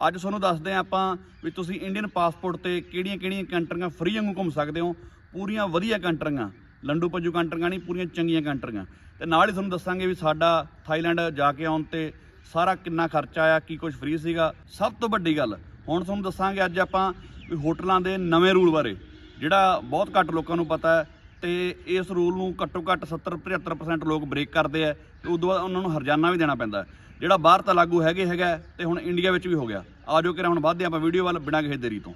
ਅੱਜ ਤੁਹਾਨੂੰ ਦੱਸਦੇ ਹਾਂ ਆਪਾਂ ਵੀ ਤੁਸੀਂ ਇੰਡੀਅਨ ਪਾਸਪੋਰਟ ਤੇ ਕਿਹੜੀਆਂ-ਕਿਹੜੀਆਂ ਕੰਟਰੀਆਂ ਫ੍ਰੀ ਵਾਂਗੂ ਘੁੰਮ ਸਕਦੇ ਹੋ। ਪੂਰੀਆਂ ਵਧੀਆ ਕੰਟਰੀਆਂ, ਲੰਡੂ ਪੱਜੂ ਕੰਟਰੀਆਂ ਨਹੀਂ, ਪੂਰੀਆਂ ਚੰਗੀਆਂ ਕੰਟਰੀਆਂ। ਤੇ ਨਾਲ ਹੀ ਤੁਹਾਨੂੰ ਦੱਸਾਂਗੇ ਵੀ ਸਾਡਾ ਥਾਈਲੈਂਡ ਜਾ ਕੇ ਆਉਣ ਤੇ ਸਾਰਾ ਕਿੰਨਾ ਖਰਚਾ ਆਇਆ, ਕੀ ਕੁਝ ਫ੍ਰੀ ਸੀਗਾ। ਸਭ ਤੋਂ ਵੱਡੀ ਗੱਲ, ਹੁਣ ਤੁਹਾਨੂੰ ਦੱਸਾਂਗੇ ਅੱਜ ਆਪਾਂ ਵੀ ਹੋਟਲਾਂ ਦੇ ਨਵੇਂ ਰੂਲ ਬਾਰੇ, ਜਿਹੜਾ ਬਹੁਤ ਘੱਟ ਲੋਕਾਂ ਨੂੰ ਪਤਾ ਹੈ ਤੇ ਇਸ ਰੂਲ ਨੂੰ ਘੱਟੋ ਘੱਟ 70 75% ਲੋਕ ਬ੍ਰੇਕ ਕਰਦੇ ਆ ਤੇ ਉਦੋਂ ਬਾਅਦ ਉਹਨਾਂ ਨੂੰ ਹਰਜਾਨਾ ਵੀ ਦੇਣਾ ਪੈਂਦਾ ਹੈ। ਜਿਹੜਾ ਬਾਹਰ ਤਾਂ ਲਾਗੂ ਹੈਗੇ ਹੈਗਾ ਹੈ ਤੇ ਹੁਣ ਇੰਡੀਆ ਵਿੱਚ ਵੀ ਹੋ ਗਿਆ। ਆਜੋ ਕਿ ਹੁਣ ਵੱਧਦੇ ਆਪਾਂ ਵੀਡੀਓ ਵੱਲ, ਬਿਨਾਂ ਕਿਸੇ ਦੇਰੀ ਤੋਂ।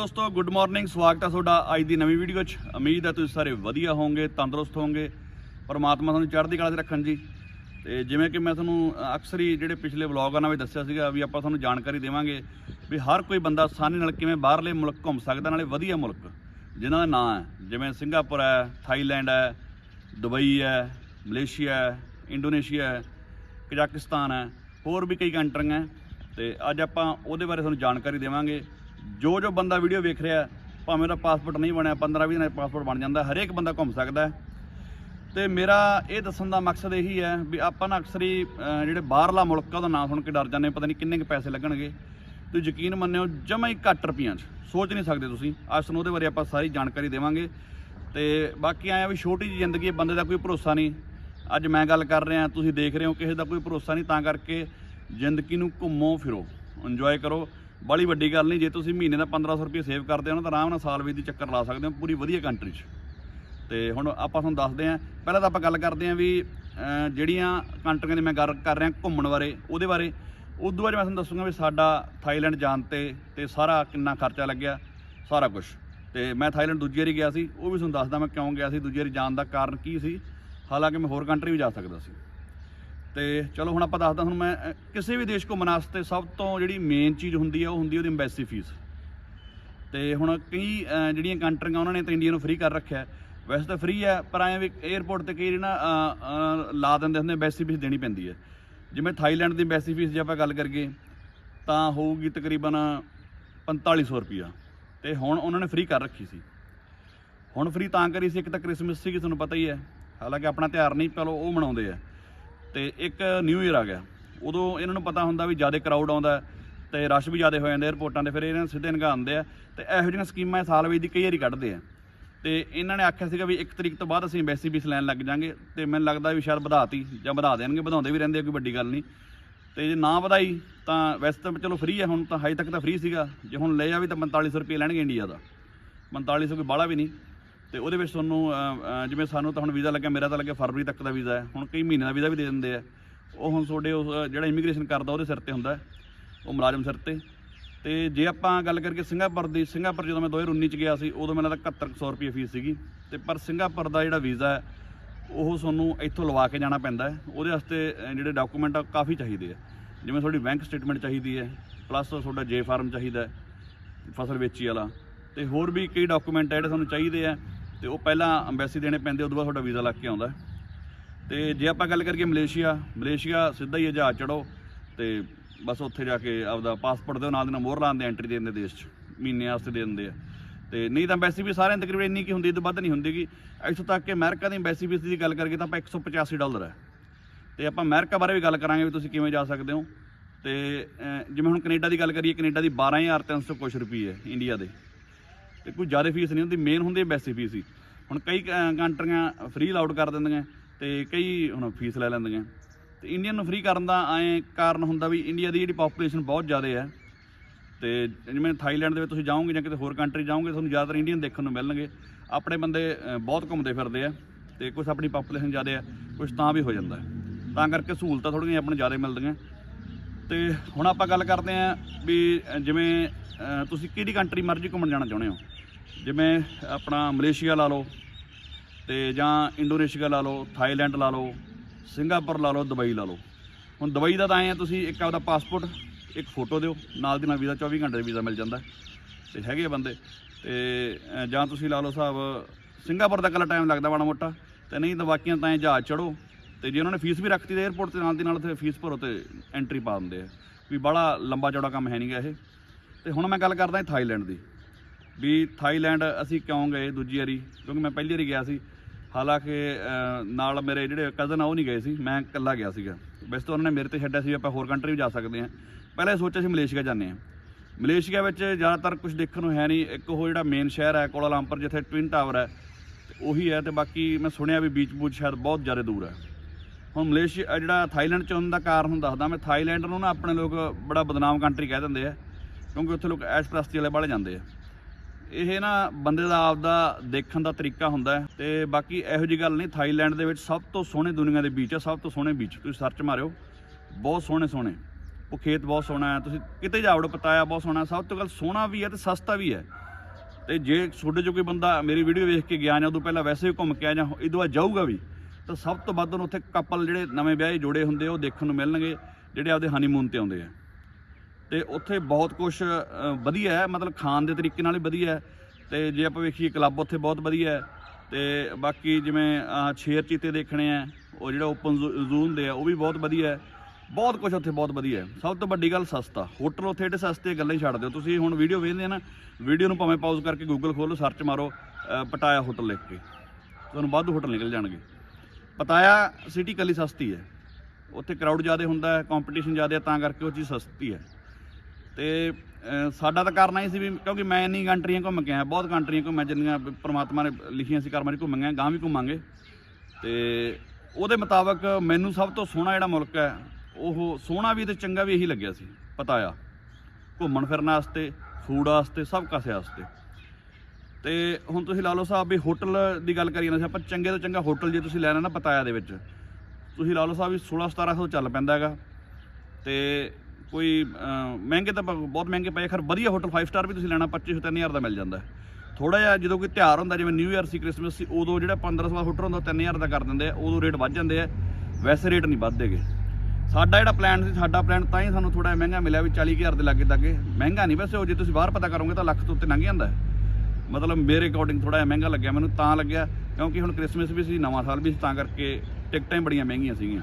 ਦੋਸਤੋ ਗੁੱਡ ਮਾਰਨਿੰਗ ਸਵਾਗਤ ਹੈ ਤੁਹਾਡਾ ਅੱਜ ਦੀ ਨਵੀਂ ਵੀਡੀਓ 'ਚ। ਉਮੀਦ ਹੈ ਤੁਸੀਂ ਸਾਰੇ ਵਧੀਆ ਹੋਵੋਗੇ, ਤੰਦਰੁਸਤ ਹੋਵੋਗੇ, ਪਰਮਾਤਮਾ ਤੁਹਾਨੂੰ ਚੜ੍ਹਦੀ ਕਲਾ 'ਚ ਰੱਖਣ ਜੀ। ਤੇ ਜਿਵੇਂ ਕਿ ਮੈਂ ਤੁਹਾਨੂੰ ਅਕਸਰ ਹੀ ਜਿਹੜੇ ਪਿਛਲੇ ਵਲੌਗਾਂ ਨਾਲ ਵੀ ਦੱਸਿਆ ਸੀਗਾ ਵੀ ਆਪਾਂ ਤੁਹਾਨੂੰ ਜਾਣਕਾਰੀ ਦੇਵਾਂਗੇ ਵੀ ਹਰ ਕੋਈ ਬੰਦਾ ਆਸਾਨੀ ਨਾਲ ਕਿਵੇਂ ਬਾਹਰਲੇ ਮੁਲਕ ਘੁੰਮ ਸਕਦਾ, ਨਾਲੇ ਵਧੀਆ ਮੁਲਕ, ਜਿਨ੍ਹਾਂ ਦਾ ਨਾਂ ਹੈ। ਜਿਵੇਂ ਸਿੰਗਾਪੁਰ ਹੈ, ਥਾਈਲੈਂਡ ਹੈ, ਦੁਬਈ ਹੈ, ਮਲੇਸ਼ੀਆ ਹੈ, ਇੰਡੋਨੇਸ਼ੀਆ ਹੈ, ਕਜ਼ਾਕਿਸਤਾਨ ਹੈ, ਹੋਰ ਵੀ ਕਈ ਕੰਟਰੀਆਂ ਹੈ। ਤੇ ਅੱਜ ਆਪਾਂ ਉਹਦੇ ਬਾਰੇ ਤੁਹਾਨੂੰ ਜਾਣਕਾਰੀ ਦੇਵਾਂਗੇ। ਜੋ ਜੋ ਬੰਦਾ ਵੀਡੀਓ ਵੇਖ ਰਿਹਾ ਭਾਵੇਂ ਉਹਦਾ ਪਾਸਪੋਰਟ ਨਹੀਂ ਬਣਿਆ 15 20 ਦਿਨਾਂ 'ਚ ਪਾਸਪੋਰਟ ਬਣ ਜਾਂਦਾ ਹਰੇਕ ਬੰਦਾ ਘੁੰਮ ਸਕਦਾ ਹੈ। ਤੇ ਮੇਰਾ ਇਹ ਦੱਸਣ ਦਾ ਮਕਸਦ ਇਹੀ ਹੈ ਵੀ ਆਪਾਂ ਨਾ ਅਕਸਰ ਹੀ ਅਹ, ਜਿਹੜੇ ਬਾਹਰਲਾ ਮੁਲਕ ਆ ਉਹਦਾ ਨਾਂ ਸੁਣ ਕੇ ਡਰ ਜਾਂਦੇ ਹਾਂ, ਪਤਾ ਨਹੀਂ ਕਿੰਨੇ ਕੁ ਪੈਸੇ ਲੱਗਣਗੇ। ਤੁਸੀਂ ਯਕੀਨ ਮੰਨਿਓ ਜਮਾ ਹੀ ਘੱਟ ਰੁਪਈਆਂ 'ਚ ਸੋਚ ਨਹੀਂ ਸਕਦੇ ਤੁਸੀਂ। ਅੱਜ ਤੁਹਾਨੂੰ ਉਹਦੇ ਬਾਰੇ ਆਪਾਂ ਸਾਰੀ ਜਾਣਕਾਰੀ ਦੇਵਾਂਗੇ। ਤੇ ਬਾਕੀ ਆਇਆ ਵੀ ਛੋਟੀ ਜਿਹੀ ਜ਼ਿੰਦਗੀ ਹੈ ਬੰਦੇ ਦਾ ਕੋਈ ਭਰੋਸਾ ਨਹੀਂ। ਅੱਜ ਮੈਂ ਗੱਲ ਕਰ ਰਿਹਾ ਤੁਸੀਂ ਦੇਖ ਰਹੇ ਹੋ ਕਿਸੇ ਦਾ ਕੋਈ ਭਰੋਸਾ ਨਹੀਂ ਤਾਂ ਕਰਕੇ ਜ਼ਿੰਦਗੀ ਨੂੰ ਘੁੰਮੋ ਫਿਰੋ ਇੰਜੋਏ ਕਰੋ। ਬੜੀ ਵੱਡੀ ਗੱਲ ਨਹੀਂ, ਜੇ ਤੁਸੀਂ ਮਹੀਨੇ ਦਾ 1500 ਰੁਪਏ ਸੇਵ ਕਰਦੇ ਹੋ ਨਾ, ਤਾਂ ਆਰਾਮ ਨਾਲ ਸਾਲ ਵਿੱਚ ਦੀ ਚੱਕਰ ਲਾ ਸਕਦੇ ਹੋ, ਪੂਰੀ ਵਧੀਆ ਕੰਟਰੀ 'ਚ। ਤੇ ਹੁਣ ਆਪਾਂ ਤੁਹਾਨੂੰ ਦੱਸਦੇ ਆਂ ਪਹਿਲਾਂ ਤਾਂ ਆਪਾਂ ਗੱਲ ਕਰਦੇ ਆਂ ਵੀ ਜਿਹੜੀਆਂ ਕੰਟਰੀਆਂ ਦੀ ਮੈਂ ਗੱਲ ਕਰ ਰਿਹਾ ਘੁੰਮਣ ਬਾਰੇ, ਉਹਦੇ ਬਾਰੇ। ਉਦੋਂ ਬਾਅਦ ਮੈਂ ਤੁਹਾਨੂੰ ਦੱਸੂਗਾ ਵੀ ਸਾਡਾ ਥਾਈਲੈਂਡ ਜਾਣ ਤੇ ਤੇ ਸਾਰਾ ਕਿੰਨਾ ਖਰਚਾ ਲੱਗਿਆ, ਸਾਰਾ ਕੁਝ ਤੇ ਮੈਂ ਥਾਈਲੈਂਡ ਦੂਜੀ ਵਾਰੀ ਗਿਆ ਸੀ, ਉਹ ਵੀ ਤੁਹਾਨੂੰ ਦੱਸਦਾ ਮੈਂ ਕਿਉਂ ਗਿਆ ਸੀ, ਦੂਜੀ ਵਾਰੀ ਜਾਣ ਦਾ ਕਾਰਨ ਕੀ ਸੀ। ਹਾਲਾਂਕਿ ਮੈਂ ਹੋਰ ਕੰਟਰੀ ਵੀ ਜਾ ਸਕਦਾ ਸੀ। ਤੇ ਚਲੋ ਹੁਣ ਆਪਾਂ ਦੱਸਦਾ ਤੁਹਾਨੂੰ ਮੈਂ ਅਹ, ਕਿਸੇ ਵੀ ਦੇਸ਼ ਘੁੰਮਣ ਵਾਸਤੇ ਸਭ ਤੋਂ ਜਿਹੜੀ ਮੇਨ ਚੀਜ਼ ਹੁੰਦੀ ਹੈ ਉਹ ਹੁੰਦੀ ਆ ਉਹਦੀ ਐਮਬੈਸੀ ਫੀਸ ਤੇ ਹੁਣ ਕਈ ਅਹ, ਜਿਹੜੀਆਂ ਕੰਟਰੀਆਂ ਉਹਨਾਂ ਨੇ ਤਾਂ ਇੰਡੀਆ ਨੂੰ ਫ੍ਰੀ ਕਰ ਰੱਖਿਆ। ਹੈ। ਵੈਸੇ ਤਾਂ ਫ੍ਰੀ ਹੈ ਪਰ ਐਂ ਵੀ 에ਅਰਪੋਰਟ ਤੇ ਕਈ ਨਾ ਅਹ, ਅਹ, ਲਾ ਦਿੰਦੇ ਹੁੰਦੇ ਐਮਬੈਸੀ ਫੀਸ ਦੇਣੀ ਪੈਂਦੀ ਹੈ ਜਿਵੇਂ ਥਾਈਲੈਂਡ ਦੀ ਐਮਬੈਸੀ ਫੀਸ ਜੇ ਆਪਾਂ ਗੱਲ ਕਰੀਏ ਤਾਂ ਹੋਊਗੀ ਤਕਰੀਬਨ 4500 ਰੁਪਿਆ ਤੇ ਹੁਣ ਉਹਨਾਂ ਨੇ ਫ੍ਰੀ ਕਰ ਰੱਖੀ ਸੀ। ਹੁਣ ਫ੍ਰੀ ਤਾਂ ਕਰੀ ਸੀ ਇੱਕ ਤਾਂ ਕ੍ਰਿਸਮਸ ਸੀਗੀ ਤੁਹਾਨੂੰ ਪਤਾ ਹੀ ਹੈ। ਹਾਲਾਂਕਿ ਆਪਣਾ ਤਿਉਹਾਰ ਨਹੀਂ ਚਲੋ ਉਹ ਮਨਾਉਂਦੇ ਆ। ਤੇ ਇੱਕ ਨਿਊ ਈਅਰ ਆ ਗਿਆ। ਉਦੋਂ ਇਹਨਾਂ ਨੂੰ ਪਤਾ ਹੁੰਦਾ ਵੀ ਜ਼ਿਆਦਾ ਕਰਾਊਡ ਆਉਂਦਾ ਹੈ ਤੇ ਰਸ਼ ਵੀ ਜ਼ਿਆਦਾ ਹੋ ਜਾਂਦਾ 에ਅਰਪੋਰਟਾਂ ਤੇ ਫਿਰ ਇਹਨਾਂ ਨੂੰ ਸਿੱਧੇ ਨਿਗਾਉਂਦੇ ਆ ਤੇ ਇਹੋ ਜਿਹੀਆਂ ਸਕੀਮਾਂ ਸਾਲ ਵਿੱਚ ਦੀ ਕਈ ਵਾਰੀ ਕੱਢਦੇ ਆ। ਤੇ ਇਹਨਾਂ ਨੇ ਆਖਿਆ ਸੀਗਾ ਵੀ 1 ਤਰੀਕ ਤੋਂ ਬਾਅਦ ਅਸੀਂ ਐਮਬੈਸੀ ਫੀਸ ਲੈਣ ਲੱਗ ਜਾਾਂਗੇ ਤੇ ਮੈਨੂੰ ਲੱਗਦਾ ਵੀ ਸ਼ਾਇਦ ਵਧਾਤੀ ਜਾਂ ਵਧਾ ਦੇਣਗੇ, ਵਧਾਉਂਦੇ ਵੀ ਰਹਿੰਦੇ ਆ, ਕੋਈ ਵੱਡੀ ਗੱਲ ਨਹੀਂ। ਤੇ ਜੇ ਨਾ ਵਧਾਈ ਤਾਂ ਵੈਸੇ ਤਾਂ ਚਲੋ ਫ੍ਰੀ ਹੈ ਹੁਣ ਤਾਂ ਹਜੇ ਤੱਕ ਤਾਂ ਫ੍ਰੀ ਸੀਗਾ। ਜੇ ਹੁਣ ਲੈ ਆ ਵੀ ਤਾਂ 4500 ਰੁਪਏ ਲੈਣਗੇ ਇੰਡੀਆ ਦਾ। 4500 ਕੋਈ ਬਾਹਲਾ ਵੀ ਨਹੀਂ। ਤੇ ਉਹਦੇ ਵਿੱਚ ਤੁਹਾਨੂੰ ਅਹ, ਅਹ, ਜਿਵੇਂ ਸਾਨੂੰ ਤਾਂ ਹੁਣ ਵੀਜ਼ਾ ਲੱਗਿਆ ਮੇਰਾ ਤਾਂ ਲੱਗਿਆ ਫਰਵਰੀ ਤੱਕ ਦਾ ਵੀਜ਼ਾ ਹੈ। ਹੁਣ ਕਈ ਮਹੀਨੇ ਦਾ ਵੀਜ਼ਾ ਵੀ ਦੇ ਦਿੰਦੇ ਆ। ਉਹ ਹੁਣ ਤੁਹਾਡੇ ਉਸ ਅਹ, ਜਿਹੜਾ ਇਮੀਗ੍ਰੇਸ਼ਨ ਕਰਦਾ ਉਹਦੇ ਸਿਰ ਤੇ ਹੁੰਦਾ ਹੈ, ਉਹ ਮੁਲਾਜ਼ਮ ਸਿਰ ਤੇ। ਤੇ ਜੇ ਆਪਾਂ ਗੱਲ ਕਰਕੇ ਸਿੰਗਾਪੁਰ ਦੀ ਸਿੰਗਾਪੁਰ ਜਦੋਂ ਮੈਂ 2019 ਚ ਗਿਆ ਸੀ ਉਦੋਂ ਮੈਨੂੰ ਲੱਗਦਾ 7100 ਰੁਪਏ ਫੀਸ ਸੀਗੀ। ਤੇ ਪਰ ਸਿੰਗਾਪੁਰ ਦਾ ਜਿਹੜਾ ਵੀਜ਼ਾ ਹੈ ਉਹ ਤੁਹਾਨੂੰ ਇੱਥੋਂ ਲਵਾ ਕੇ ਜਾਣਾ ਪੈਂਦਾ ਹੈ। ਉਹਦੇ ਵਾਸਤੇ ਅਹ, ਜਿਹੜੇ ਡਾਕੂਮੈਂਟ ਆ ਉਹ ਕਾਫੀ ਚਾਹੀਦੇ ਆ। ਜਿਵੇਂ ਤੁਹਾਡੀ ਬੈਂਕ ਸਟੇਟਮੈਂਟ ਚਾਹੀਦੀ ਹੈ ਪਲੱਸ ਤੁਹਾਡਾ ਜੇ ਫਾਰਮ ਚਾਹੀਦਾ ਹੈ ਫਸਲ ਵੇਚੀ ਵਾਲਾ। ਤੇ ਹੋਰ ਵੀ ਕਈ ਡਾਕੂਮੈਂਟ ਆ ਜਿਹੜੇ ਸਾਨੂੰ ਚਾਹੀਦੇ ਆ। ਤੇ ਉਹ ਪਹਿਲਾਂ ਅੰਬੈਸੀ ਦੇਣੇ ਪੈਂਦੇ, ਉਦੋਂ ਬਾਅਦ ਤੁਹਾਡਾ ਵੀਜ਼ਾ ਲੱਗ ਕੇ ਆਉਂਦਾ। ਹੈ। ਤੇ ਜੇ ਆਪਾਂ ਗੱਲ ਕਰੀਏ ਮਲੇਸ਼ੀਆ ਮਲੇਸ਼ੀਆ ਸਿੱਧਾ ਹੀ ਜਹਾਜ਼ ਚੜੋ ਤੇ ਬਸ ਉੱਥੇ ਜਾ ਕੇ ਆਪਦਾ ਪਾਸਪੋਰਟ ਦੇ ਨਾਲ ਦੇ ਨਾਲ ਮੋਹਰ ਲਾਉਂਦੇ ਐਂਟਰੀ ਦੇ ਦਿੰਦੇ ਦੇਸ਼ 'ਚ, ਮਹੀਨੇ ਵਾਸਤੇ ਦੇ ਦਿੰਦੇ ਆ। ਤੇ ਨਹੀਂ ਤਾਂ ਐਮਬੈਸੀ ਵੀ ਸਾਰਿਆਂ ਦੀ ਤਕਰੀਬਨ ਇੰਨੀ ਕੀ ਹੁੰਦੀ, ਇਹ ਤੋਂ ਵੱਧ ਨਹੀਂ ਹੁੰਦੀਗੀ ਇੱਥੋਂ ਤੱਕ ਕਿ ਅਮਰੀਕਾ ਦੀ ਐਮਬੈਸੀ ਫੀਸ ਦੀ ਗੱਲ ਕਰੀਏ ਤਾਂ ਆਪਾਂ 185 ਡਾਲਰ ਹੈ। ਤੇ ਆਪਾਂ ਅਮਰੀਕਾ ਬਾਰੇ ਵੀ ਗੱਲ ਕਰਾਂਗੇ ਵੀ ਤੁਸੀਂ ਕਿਵੇਂ ਜਾ ਸਕਦੇ ਹੋ। ਤੇ ਜਿਵੇਂ ਹੁਣ ਕੈਨੇਡਾ ਦੀ ਗੱਲ ਕਰੀਏ, ਕੈਨੇਡਾ ਦੀ 12300 ਕੁਛ ਰੁਪਏ ਹੈ, ਇੰਡੀਆ ਦੇ। ਤੇ ਕੋਈ ਜ਼ਿਆਦਾ ਫੀਸ ਨਹੀਂ ਹੁੰਦੀ ਮੇਨ ਹੁੰਦੀ ਐਮਬੈਸੀ ਫੀਸ ਹੀ। ਹੁਣ ਕਈ ਕ- ਕੰਟਰੀਆਂ ਫ੍ਰੀ ਅਲਾਉਡ ਕਰ ਦਿੰਦੀਆਂ, ਤੇ ਕਈ ਹੁਣ ਫੀਸ ਲੈ ਲੈਂਦੀਆਂ। ਤੇ ਇੰਡੀਅਨ ਨੂੰ ਫ੍ਰੀ ਕਰਨ ਦਾ ਐਂ ਕਾਰਨ ਹੁੰਦਾ ਵੀ ਇੰਡੀਆ ਦੀ ਜਿਹੜੀ ਪੋਪੂਲੇਸ਼ਨ ਬਹੁਤ ਜ਼ਿਆਦਾ ਹੈ, ਤੇ ਜਿਵੇਂ ਥਾਈਲੈਂਡ ਦੇ ਵਿੱਚ ਤੁਸੀਂ ਜਾਓਗੇ ਜਾਂ ਕਿਤੇ ਹੋਰ ਕੰਟਰੀ ਜਾਓਗੇ, ਤੁਹਾਨੂੰ ਜ਼ਿਆਦਾਤਰ ਇੰਡੀਅਨ ਦੇਖਣ ਨੂੰ ਮਿਲਣਗੇ। ਆਪਣੇ ਬੰਦੇ ਬਹੁਤ ਘੁੰਮਦੇ ਫਿਰਦੇ ਆ, ਤੇ ਕੁਝ ਆਪਣੀ ਪੋਪੂਲੇਸ਼ਨ ਜ਼ਿਆਦਾ ਹੈ ਕੁਝ ਤਾਂ ਵੀ ਹੋ ਜਾਂਦਾ ਤਾਂ ਕਰਕੇ ਸਹੂਲਤਾਂ ਥੋੜ੍ਹੀਆਂ ਆਪਣੇ ਜ਼ਿਆਦਾ ਮਿਲਦੀਆਂ। ਤੇ ਹੁਣ ਆਪਾਂ ਗੱਲ ਕਰਦੇ ਆਂ ਵੀ ਜਿਵੇਂ ਤੁਸੀਂ ਕਿਹੜੀ ਕੰਟਰੀ ਮਰਜ਼ੀ ਘੁੰਮਣ ਜਾਣਾ ਚਾਹੁੰਦੇ ਹੋ? ਜਿਵੇਂ ਆਪਣਾ ਮਲੇਸ਼ੀਆ ਲਾ ਲਓ ਤੇ ਜਾਂ ਇੰਡੋਨੇਸ਼ੀਆ ਲਾ ਲਓ, ਥਾਈਲੈਂਡ ਲਾ ਲਓ, ਸਿੰਗਾਪੁਰ ਲਾ ਲਓ, ਦੁਬਈ ਲਾ ਲਓ। ਹੁਣ ਦੁਬਈ ਦਾ ਤਾਂ ਐਂ ਤੁਸੀਂ ਇੱਕ ਆਪਦਾ ਪਾਸਪੋਰਟ, ਇੱਕ ਫੋਟੋ ਦਿਓ, ਨਾਲ ਦੀ ਨਾਲ ਵੀਜ਼ਾ 24 ਘੰਟੇ ਦਾ ਵੀਜ਼ਾ ਮਿਲ ਜਾਂਦਾ। ਤੇ ਹੈਗੇ ਆ ਬੰਦੇ। ਤੇ ਜਾਂ ਤੁਸੀਂ ਲਾ ਲਓ ਸਾਹਿਬ ਸਿੰਗਾਪੁਰ ਦਾ ਕੱਲਾ ਟਾਈਮ ਲੱਗਦਾ ਮਾੜਾ ਮੋਟਾ। ਤੇ ਨਹੀਂ ਤਾਂ ਬਾਕੀਆਂ ਤਾਂ ਇਹ ਜਹਾਜ਼ ਚੜੋ ਤੇ ਜੇ ਉਹਨਾਂ ਨੇ ਫੀਸ ਵੀ ਰੱਖਤੀ ਤੇ 에ਅਰਪੋਰਟ ਤੇ ਨਾਲ ਦੀ ਨਾਲ ਤੇ ਫੀਸ ਭਰੋ ਤੇ ਐਂਟਰੀ ਪਾ ਦਿੰਦੇ ਆ। ਵੀ ਬੜਾ ਲੰਬਾ ਚੌੜਾ ਕੰਮ ਹੈ ਨਹੀਂਗਾ ਇਹ। ਤੇ ਹੁਣ ਮੈਂ ਗੱਲ ਕਰਦਾ ਥਾਈਲੈਂਡ ਦੀ। ਵੀ ਥਾਈਲੈਂਡ ਅਸੀਂ ਕਿਉਂ ਗਏ ਦੂਜੀ ਵਾਰੀ? ਕਿਉਂਕਿ ਮੈਂ ਪਹਿਲੀ ਵਾਰੀ ਗਿਆ ਸੀ। ਹਾਲਾਂਕਿ ਨਾਲ ਮੇਰੇ ਜਿਹੜੇ ਕਜ਼ਨ ਆ, ਉਹ ਨਹੀਂ ਗਏ ਸੀ। ਮੈਂ ਇਕੱਲਾ ਗਿਆ ਸੀਗਾ। ਵੈਸੇ ਤਾਂ ਉਹਨਾਂ ਨੇ ਮੇਰੇ ਤੇ ਛੱਡਿਆ ਸੀ ਵੀ ਆਪਾਂ ਹੋਰ ਕੰਟਰੀ ਵੀ ਜਾ ਸਕਦੇ ਹਾਂ। ਪਹਿਲਾਂ ਇਹ ਸੋਚਿਆ ਸੀ ਮਲੇਸ਼ੀਆ ਜਾਂਦੇ ਹਾਂ। ਮਲੇਸ਼ੀਆ ਵਿੱਚ ਜ਼ਿਆਦਾਤਰ ਕੁਝ ਦੇਖਣ ਨੂੰ ਹੈ ਨਹੀਂ। ਇੱਕ ਉਹ ਜਿਹੜਾ ਮੇਨ ਸ਼ਹਿਰ ਹੈ ਕੋਲਾਲੰਪਰ ਜਿੱਥੇ ਟਵਿਨ ਟਾਵਰ ਹੈ, ਤੇ ਉਹੀ ਹੈ, ਤੇ ਬਾਕੀ ਮੈਂ ਸੁਣਿਆ ਵੀ ਬੀਚ ਬੂਚ ਸ਼ਾਇਦ ਬਹੁਤ ਜ਼ਿਆਦਾ ਦੂਰ ਹੈ। ਹੁਣ ਮਲੇਸ਼ੀਆ ਜਿਹੜਾ ਥਾਈਲੈਂਡ ਚ ਆਉਣ ਦਾ ਕਾਰਨ ਹੁਣ ਦੱਸਦਾ। ਮੈਂ ਥਾਈਲੈਂਡ ਨੂੰ ਨਾ ਆਪਣੇ ਲੋਕ ਬੜਾ ਬਦਨਾਮ ਕੰਟਰੀ ਕਹਿ ਦਿੰਦੇ ਆ, ਕਿਉਂਕਿ ਉੱਥੇ ਲੋਕ ਐਸ਼ ਪ੍ਰਸਤੀ ਵਾਲੇ ਬਾਲੇ ਜਾਂਦੇ ਆ। ਇਹ ਨਾ ਬੰਦੇ ਦਾ ਆਪਦਾ ਦੇਖਣ ਦਾ ਤਰੀਕਾ ਹੁੰਦਾ ਹੈ ਤੇ ਬਾਕੀ ਇਹੋ ਜੀ ਗੱਲ ਨਹੀਂ, ਥਾਈਲੈਂਡ ਦੇ ਵਿੱਚ ਸਭ ਤੋਂ ਸੋਹਣੇ ਦੁਨੀਆ ਦੇ ਬੀਚ ਆ, ਸਭ ਤੋਂ ਸੋਹਣੇ ਬੀਚ ਤੁਸੀਂ ਸਰਚ ਮਾਰਿਓ। ਬਹੁਤ ਸੋਹਣੇ ਸੋਹਣੇ। ਉਹ ਖੇਤ ਬਹੁਤ ਸੋਹਣਾ ਹੈ। ਤੁਸੀਂ ਕਿਤੇ ਜਾਵੜੋ ਪਤਾਇਆ ਬਹੁਤ ਸੋਹਣਾ ਸਭ ਤੋਂ ਗੱਲ ਸੋਹਣਾ ਵੀ ਹੈ ਤੇ ਸਸਤਾ ਵੀ ਹੈ। ਤੇ ਜੇ ਤੁਹਾਡੇ ਜੋ ਕੋਈ ਬੰਦਾ ਮੇਰੀ ਵੀਡੀਓ ਵੇਖ ਕੇ ਗਿਆ ਜਾਂ ਉਦੋਂ ਪਹਿਲਾਂ ਵੈਸੇ ਵੀ ਘੁੰਮ ਕੇ ਆ ਜਾਂ ਇਦੋਂ ਬਾਅਦ ਜਾਊਗਾ ਵੀ, ਤਾਂ ਸਭ ਤੋਂ ਵੱਧ ਉਹਨੂੰ ਉੱਥੇ ਕਪਲ ਜਿਹੜੇ ਨਵੇਂ ਵਿਆਹੇ ਜੋੜੇ ਹੁੰਦੇ ਉਹ ਦੇਖਣ ਨੂੰ ਮਿਲਣਗੇ, ਜਿਹੜੇ ਆਪਦੇ ਹਨੀਮੂਨ ਤੇ ਆਉਂਦੇ ਆ। ਤੇ ਉੱਥੇ ਬਹੁਤ ਕੁਝ ਵਧੀਆ ਹੈ, ਮਤਲਬ ਖਾਣ ਦੇ ਤਰੀਕੇ ਨਾਲ ਹੀ ਵਧੀਆ ਹੈ। ਤੇ ਜੇ ਆਪਾਂ ਵੇਖੀਏ ਕਲੱਬ ਉੱਥੇ ਬਹੁਤ ਵਧੀਆ ਹੈ। ਤੇ ਬਾਕੀ ਜਿਵੇਂ ਛੇਰ ਚੀਤੇ ਦੇਖਣੇ ਆ ਉਹ ਜਿਹੜਾ ਓਪਨ ਜ਼ੂ ਹੁੰਦੇ ਆ, ਉਹ ਵੀ ਬਹੁਤ ਵਧੀਆ ਹੈ। ਬਹੁਤ ਕੁਝ ਉੱਥੇ ਬਹੁਤ ਵਧੀਆ ਹੈ। ਸਭ ਤੋਂ ਵੱਡੀ ਗੱਲ ਸਸਤਾ। ਹੋਟਲ ਉੱਥੇ ਏਡੇ ਸਸਤੇ ਗੱਲਾਂ ਹੀ ਛੱਡ ਦਿਓ। ਤੁਸੀਂ ਹੁਣ ਵੀਡੀਓ ਵੇਖਦੇ ਆ ਨਾ, ਵੀਡੀਓ ਨੂੰ ਭਾਵੇਂ ਪਾਜ਼ ਕਰਕੇ ਗੂਗਲ ਖੋਲੋ ਸਰਚ ਮਾਰੋ ਪਟਾਇਆ ਹੋਟਲ ਲਿਖ ਕੇ। ਤੁਹਾਨੂੰ ਵਾਧੂ ਹੋਟਲ ਨਿਕਲ ਜਾਣਗੇ। ਪਟਾਇਆ ਸਿਟੀ ਕੱਲੀ ਸਸਤੀ ਹੈ। ਉੱਥੇ ਕਰਾਊਡ ਜ਼ਿਆਦਾ ਹੁੰਦਾ ਹੈ ਕੰਪੀਟੀਸ਼ਨ ਜ਼ਿਆਦਾ ਤਾਂ ਕਰਕੇ ਉਹ ਚੀਜ਼ ਸਸਤੀ ਹੈ। ਤੇ ਸਾਡਾ ਤਾਂ ਕਰਨਾ ਹੀ ਸੀ ਵੀ ਕਿਉਂਕਿ ਮੈਂ ਇੰਨੀ ਕੰਟਰੀਆਂ ਘੁੰਮ ਕੇ ਆਇਆ, ਬਹੁਤ ਕੰਟਰੀਆਂ ਘੁੰਮਿਆ ਜਿੰਨੀਆਂ ਵੀ ਪ੍ਰਮਾਤਮਾ ਨੇ ਲਿਖੀਆਂ ਸੀ ਕਰਮਾਂ 'ਚ ਘੁੰਮਾਂਗੇ ਗਾਂ ਵੀ ਘੁੰਮਾਂਗੇ। ਤੇ ਉਹਦੇ ਮੁਤਾਬਕ ਮੈਨੂੰ ਸਭ ਤੋਂ ਸੋਹਣਾ ਜਿਹੜਾ ਮੁਲਕ ਹੈ, ਉਹ ਸੋਹਣਾ ਵੀ ਤੇ ਚੰਗਾ ਵੀ ਇਹੀ ਲੱਗਿਆ ਸੀ ਪਤਾਇਆ ਘੁੰਮਣ ਫਿਰਨ ਵਾਸਤੇ ਫੂਡ ਵਾਸਤੇ, ਸਭ ਕਾਸੇ ਵਾਸਤੇ। ਤੇ ਹੁਣ ਤੁਸੀਂ ਲਾ ਲਓ ਸਾਹਿਬ ਵੀ ਹੋਟਲ ਦੀ ਗੱਲ ਕਰੀਏ ਨਾ ਸੀ ਆਪਾਂ ਚੰਗੇ ਤੋਂ ਚੰਗਾ ਹੋਟਲ ਜੇ ਤੁਸੀਂ ਲੈਣਾ ਨਾ ਪਤਾਇਆ ਦੇ ਵਿੱਚ, ਤੁਸੀਂ ਲਾ ਲਓ ਸਾਹਿਬ ਵੀ 16 1700 ਚੱਲ ਪੈਂਦਾ ਹੈਗਾ। ਤੇ ਕੋਈ ਮਹਿੰਗੇ ਤਾਂ ਬਹੁਤ ਮਹਿੰਗੇ ਪਏ, ਖਰ ਵਧੀਆ ਹੋਟਲ 5 ਸਟਾਰ ਵੀ ਤੁਸੀਂ ਲੈਣਾ 2500 3000 ਦਾ ਮਿਲ ਜਾਂਦਾ ਥੋੜਾ ਜਿਹਾ ਜਦੋਂ ਕੋਈ ਤਿਉਹਾਰ ਹੁੰਦਾ, ਜਿਵੇਂ ਨਿਊ ਇਅਰ ਸੀ ਕ੍ਰਿਸਮਸ ਸੀ, ਉਦੋਂ ਜਿਹੜਾ 1500 ਦਾ ਹੋਟਲ ਹੁੰਦਾ 3000 ਦਾ ਕਰ ਦਿੰਦੇ ਆ, ਉਦੋਂ ਰੇਟ ਵੱਧ ਜਾਂਦੇ ਆ, ਵੈਸੇ ਰੇਟ ਨਹੀਂ ਵੱਧਦੇਗੇ ਸਾਡਾ ਜਿਹੜਾ ਪਲਾਨ ਸੀ, ਸਾਡਾ ਪਲਾਨ ਤਾਂ ਹੀ ਸਾਨੂੰ ਥੋੜਾ ਮਹਿੰਗਾ ਮਿਲਿਆ ਵੀ 40000 ਦੇ ਲਾਗੇ ਤੱਕੇ ਮਹਿੰਗਾ ਨਹੀਂ ਵੈਸੇ ਉਹ, ਜੇ ਤੁਸੀਂ ਬਾਹਰ ਪਤਾ ਕਰੋਗੇ ਤਾਂ ਲੱਖ ਤੋਂ ਉੱਤੇ ਲੰਘ ਜਾਂਦਾ ਮਤਲਬ ਮੇਰੇ ਅਕੋਰਡਿੰਗ ਥੋੜਾ ਜਿਹਾ ਮਹਿੰਗਾ ਲੱਗਿਆ, ਮੈਨੂੰ ਤਾਂ ਲੱਗਿਆ, ਕਿਉਂਕਿ ਹੁਣ ਕ੍ਰਿਸਮਸ ਵੀ ਸੀ, ਨਵਾਂ ਸਾਲ ਵੀ ਸੀ, ਤਾਂ ਕਰਕੇ ਟਿਕਟਾਂ ਹੀ ਬੜੀਆਂ ਮਹਿੰਗੀਆਂ ਸੀਗੀਆਂ।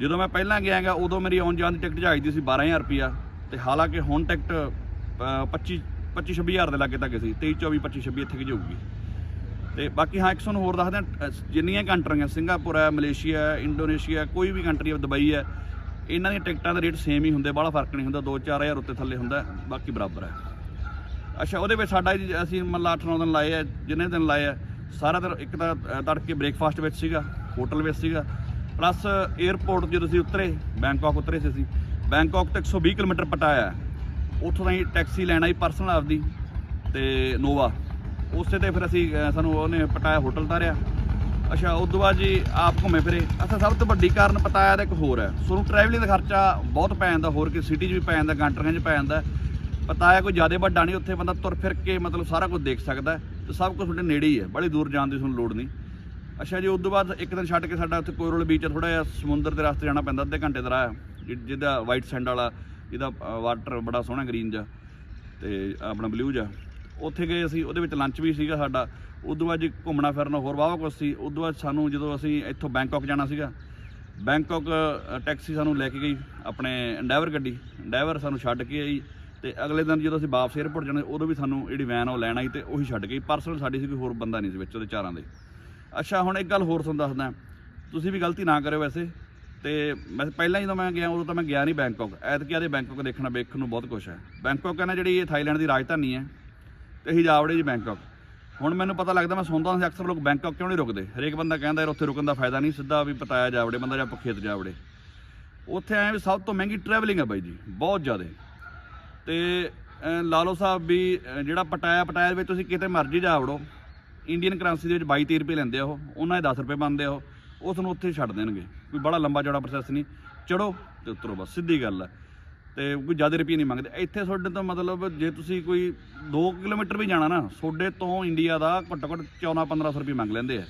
ਜਦੋਂ ਮੈਂ ਪਹਿਲਾਂ ਗਿਆ ਗਾ ਉਦੋਂ ਮੇਰੀ ਆਉਣ ਜਾਣ ਦੀ ਟਿਕਟ ਚਾਹੀਦੀ ਸੀ 12000 ਰੁਪਿਆ ਤੇ ਹਾਲਾਂਕਿ ਹੁਣ ਟਿਕਟ ਅ, 25 25 26000 ਦੇ ਲਾਗੇ ਤੱਕ ਸੀ। 23 24 25 26 ਇੱਥੇ ਕਿ ਜਾਊਗੀ। ਤੇ ਬਾਕੀ ਹਾਂ ਇੱਕ ਤੁਹਾਨੂੰ ਹੋਰ ਦੱਸਦੇ ਹਾਂ ਜਿੰਨੀਆਂ ਕੰਟਰੀਆਂ ਸਿੰਗਾਪੁਰ ਹੈ ਮਲੇਸ਼ੀਆ ਹੈ ਇੰਡੋਨੇਸ਼ੀਆ ਕੋਈ ਵੀ ਕੰਟਰੀ ਹੈ ਦੁਬਈ ਹੈ ਇਹਨਾਂ ਦੀਆਂ ਟਿਕਟਾਂ ਦੇ ਰੇਟ ਸੇਮ ਹੀ ਹੁੰਦੇ ਬਾਹਲਾ ਫ਼ਰਕ ਨਹੀਂ ਹੁੰਦਾ 2-4000 ਉੱਤੇ ਥੱਲੇ ਹੁੰਦਾ ਬਾਕੀ ਬਰਾਬਰ ਹੈ। ਅੱਛਾ ਉਹਦੇ ਵਿੱਚ ਸਾਡਾ ਜੀ ਅਸੀਂ ਮਤਲਬ 8-9 ਦਿਨ ਲਾਏ ਆ ਜਿੰਨੇ ਦਿਨ ਲਾਏ ਆ ਸਾਰਾ ਦਿਨ ਇੱਕ ਤਾਂ ਤੜਕੇ ਬ੍ਰੇਕਫਾਸਟ ਵਿੱਚ ਸੀਗਾ ਹੋਟਲ ਵਿੱਚ ਸੀਗਾ ਪਲੱਸ 에ਅਰਪੋਰਟ ਜਦੋਂ ਅਸੀਂ ਉਤਰੇ ਬੈਂਕਾਕ ਉਤਰੇ ਸੀ ਅਸੀਂ। ਬੈਂਕਾਕ ਤੋਂ 120 ਕਿਲੋਮੀਟਰ ਪਟਾਇਆ ਉੱਥੋਂ ਤਾਂ ਹੀ ਟੈਕਸੀ ਲੈਣਾ ਹੀ ਪਰਸਨਲ ਆਪਦੀ, ਤੇ ਨੋਵਾ ਉਸੇ ਤੇ ਫਿਰ ਅਸੀਂ ਸਾਨੂੰ ਉਹਨੇ ਪਟਾਇਆ ਹੋਟਲ ਤਾਰਿਆ। ਅੱਛਾ, ਉਸ ਤੋਂ ਬਾਅਦ ਜੀ ਆਪ ਘੁੰਮੇ ਫਿਰੇ। ਅੱਛਾ, ਸਭ ਤੋਂ ਵੱਡੀ ਕਾਰਨ ਪਤਾਇਆ ਦਾ ਇੱਕ ਹੋਰ ਹੈ। ਤੁਹਾਨੂੰ ਟਰੈਵਲਿੰਗ ਦਾ ਖਰਚਾ ਬਹੁਤ ਪੈ ਜਾਂਦਾ, ਹੋਰ ਕਿ ਸਿਟੀ 'ਚ ਵੀ ਪੈ ਜਾਂਦਾ ਕੰਟਰੀਆਂ 'ਚ ਪੈ ਜਾਂਦਾ। ਪਤਾਇਆ ਕੋਈ ਜ਼ਿਆਦਾ ਵੱਡਾ ਨਹੀਂ, ਉੱਥੇ ਬੰਦਾ ਤੁਰ ਫਿਰ ਕੇ ਮਤਲਬ ਸਾਰਾ ਕੁਝ ਦੇਖ ਸਕਦਾ ਹੈ। ਤੇ ਸਭ ਕੁਝ ਤੁਹਾਡੇ ਨੇੜੇ ਹੀ ਹੈ। ਬੜੀ ਦੂਰ ਜਾਣ ਦੀ ਤੁਹਾਨੂੰ ਲੋੜ ਨਹੀਂ। ਅੱਛਾ ਜੀ, ਉਸ ਤੋਂ ਬਾਅਦ ਇੱਕ ਦਿਨ ਛੱਡ ਕੇ ਸਾਡਾ ਉੱਥੇ ਕੋਰਲ ਬੀਚ ਆ ਥੋੜਾ ਜਿਹਾ ਸਮੁੰਦਰ ਦੇ ਰਸਤੇ ਜਾਣਾ ਪੈਂਦਾ, ਅੱਧੇ ਘੰਟੇ ਦਾ ਰਾਹ ਜਿਹਦਾ ਵਾਈਟ ਸੈਂਡ ਵਾਲਾ, ਜਿਹਦਾ ਵਾਟਰ ਬੜਾ ਸੋਹਣਾ ਗ੍ਰੀਨ ਜਿਹਾ, ਤੇ ਆਪਣਾ ਬਲੂ ਜਿਹਾ। ਉੱਥੇ ਗਏ ਅਸੀਂ, ਉਹਦੇ ਵਿੱਚ ਲੰਚ ਵੀ ਸੀਗਾ ਸਾਡਾ। ਉਸ ਤੋਂ ਬਾਅਦ ਜੀ ਘੁੰਮਣਾ ਫਿਰਨਾ ਹੋਰ ਵਾਹਵਾ ਕੁਛ ਸੀ। ਉਸ ਤੋਂ ਬਾਅਦ ਸਾਨੂੰ ਜਦੋਂ ਅਸੀਂ ਇੱਥੋਂ ਬੈਂਕਾਕ ਜਾਣਾ ਸੀਗਾ ਬੈਂਕਾਕ ਟੈਕਸੀ ਸਾਨੂੰ ਲੈ ਕੇ ਗਈ, ਆਪਣੇ ਐਂਡੈਵਰ ਗੱਡੀ। ਐਂਡੈਵਰ ਸਾਨੂੰ ਛੱਡ ਕੇ ਆਈ, ਤੇ ਅਗਲੇ ਦਿਨ ਜਦੋਂ ਅਸੀਂ ਵਾਪਸ 에ਅਰਪੋਰਟ ਜਾਣਾ, ਉਦੋਂ ਵੀ ਸਾਨੂੰ ਜਿਹੜੀ ਵੈਨ ਉਹ ਲੈਣ ਆਈ ਤੇ ਉਹੀ ਛੱਡ ਗਈ ਪਰਸਨਲ ਸਾਡੀ ਸੀ ਕੋਈ ਹੋਰ ਬੰਦਾ ਨਹੀਂ ਸੀ ਵਿੱਚ, ਉਹਦੇ ਚਾਰਾਂ ਦੇ। ਅੱਛਾ ਹੁਣ ਇੱਕ ਗੱਲ ਹੋਰ ਤੁਹਾਨੂੰ ਦੱਸਦਾ। ਤੁਸੀਂ ਵੀ ਗਲਤੀ ਨਾ ਕਰਿਓ ਵੈਸੇ। ਤੇ ਮੈਂ ਪਹਿਲਾਂ ਜਦੋਂ ਮੈਂ ਗਿਆ ਉਦੋਂ ਤਾਂ ਮੈਂ ਗਿਆ ਨਹੀਂ ਬੈਂਕਾਕ। ਐਤਕੀ ਆਦੇ ਬੈਂਕਾਕ ਦੇਖਣਾ ਵੇਖਣ ਨੂੰ ਬਹੁਤ ਕੁਝ ਹੈ। ਬੈਂਕਾਕ ਹੈ ਨਾ ਜਿਹੜੀ ਇਹ ਥਾਈਲੈਂਡ ਦੀ ਰਾਜਧਾਨੀ ਹੈ ਤੇ ਅਸੀਂ ਜਾਵੜੇ ਜੀ ਬੈਂਕਾਕ। ਹੁਣ ਮੈਨੂੰ ਪਤਾ ਲੱਗਦਾ ਮੈਂ ਸੁਣਦਾ ਸੀ ਅਕਸਰ ਲੋਕ ਬੈਂਕਾਕ ਕਿਉਂ ਨਹੀਂ ਰੁਕਦੇ? ਹਰੇਕ ਬੰਦਾ ਕਹਿੰਦਾ ਯਾਰ ਉੱਥੇ ਰੁਕਣ ਦਾ ਫਾਇਦਾ ਨਹੀਂ ਸਿੱਧਾ ਵੀ ਪਤਾਇਆ ਜਾਵੜੇ ਬੰਦਾ ਜਾਂ ਖੇਤ ਜਾਵੜੇ। ਉੱਥੇ ਐ ਵੀ ਸਭ ਤੋਂ ਮਹਿੰਗੀ ਟਰੈਵਲਿੰਗ ਹੈ ਬਾਈ ਜੀ ਬਹੁਤ ਜ਼ਿਆਦਾ। ਤੇ ਅਹ, ਲਾ ਲਓ ਸਾਹਿਬ ਵੀ ਜਿਹੜਾ ਪਟਾਇਆ ਪਟਾਇਆ ਦੇ ਵਿੱਚ ਤੁਸੀਂ ਕਿਤੇ ਮਰਜ਼ੀ ਜਾ ਵੜੋ ਇੰਡੀਅਨ ਕਰੰਸੀ ਦੇ ਵਿੱਚ 22 30 ਰੁਪਏ ਲੈਂਦੇ ਆ ਉਹ, ਉਹਨਾਂ ਦੇ 10 ਰੁਪਏ ਬਣਦੇ ਆ ਉਹ ਉਹ ਤੁਹਾਨੂੰ ਉੱਥੇ ਛੱਡ ਦੇਣਗੇ, ਕੋਈ ਬੜਾ ਲੰਬਾ ਚੌੜਾ ਪ੍ਰੋਸੈਸ ਨਹੀਂ। ਚੜੋ ਤੇ ਉਤਰੋ ਬਸ, ਸਿੱਧੀ ਗੱਲ ਹੈ ਤੇ ਕੋਈ ਜ਼ਿਆਦਾ ਰੁਪਏ ਨਹੀਂ ਮੰਗਦੇ। ਇੱਥੇ ਤੁਹਾਡੇ ਤੋਂ ਮਤਲਬ ਜੇ ਤੁਸੀਂ ਕੋਈ 2 ਕਿਲੋਮੀਟਰ ਵੀ ਜਾਣਾ ਨਾ, ਤੁਹਾਡੇ ਤੋਂ ਇੰਡੀਆ ਦਾ ਘੱਟੋ ਘੱਟ 14 1500 ਰੁਪਏ ਮੰਗ ਲੈਂਦੇ ਆ।